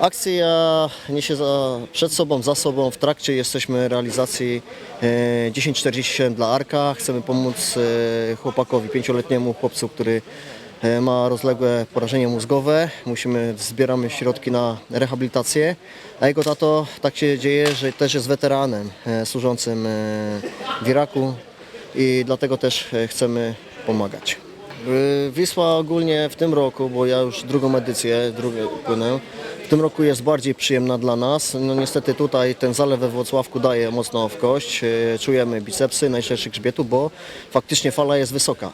Akcja niesie za, przed sobą, za sobą, w trakcie jesteśmy realizacji e, 1047 dla Arka. Chcemy pomóc e, chłopakowi, pięcioletniemu chłopcu, który e, ma rozległe porażenie mózgowe. Musimy, zbieramy środki na rehabilitację, a jego tato tak się dzieje, że też jest weteranem e, służącym e, w Iraku i dlatego też e, chcemy pomagać. Y, Wisła ogólnie w tym roku, bo ja już drugą edycję drugą płynę, w tym roku jest bardziej przyjemna dla nas. No niestety tutaj ten zalew we Włocławku daje mocno w kość. Y, Czujemy bicepsy, najszerszy grzbietu, bo faktycznie fala jest wysoka.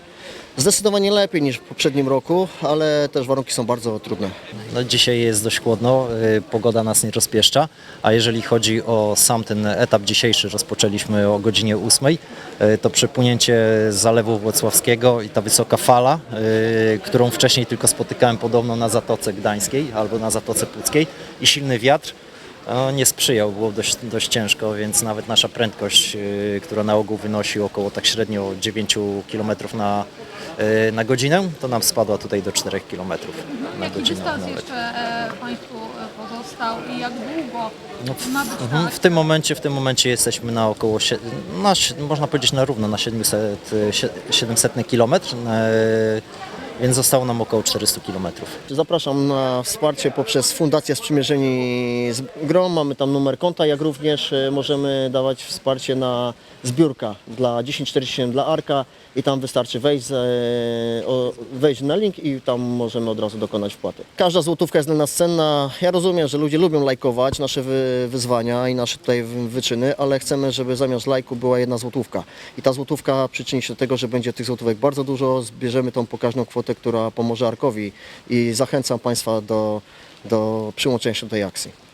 Zdecydowanie lepiej niż w poprzednim roku, ale też warunki są bardzo trudne. No, dzisiaj jest dość chłodno, y, pogoda nas nie rozpieszcza, a jeżeli chodzi o sam ten etap dzisiejszy, rozpoczęliśmy o godzinie 8, y, to przepłynięcie Zalewu Włocławskiego i ta wysoka fala, y, którą wcześniej tylko spotykałem podobno na Zatoce Gdańskiej albo na Zatoce Puckiej i silny wiatr nie sprzyjał, było dość, dość ciężko, więc nawet nasza prędkość, y, która na ogół wynosi około tak średnio 9 km na, y, na godzinę, to nam spadła tutaj do 4 km na Jaki godzinę dystans nawet. jeszcze e, Państwu e, pozostał i jak długo No, ma być Mhm, W tym momencie, w tym momencie jesteśmy na około, na, można powiedzieć na równo, na 700, y, sie- 700 km, więc zostało nam około 400 km. Zapraszam na wsparcie poprzez Fundację Sprzymierzeni z Grom. Mamy tam numer konta, jak również e, możemy dawać wsparcie na zbiórka dla 1047 dla Arka i tam wystarczy wejść, e, wejść na link i tam możemy od razu dokonać wpłaty. Każda złotówka jest dla nas cenna. Ja rozumiem, że ludzie lubią lajkować nasze wy, wyzwania i nasze tutaj wy- wyczyny, ale chcemy, żeby zamiast lajku była jedna złotówka. I ta złotówka przyczyni się do tego, że będzie tych złotówek bardzo dużo. Zbierzemy tą pokaźną kwotę, która pomoże Arkowi i zachęcam Państwa do, do przyłączenia się do tej akcji.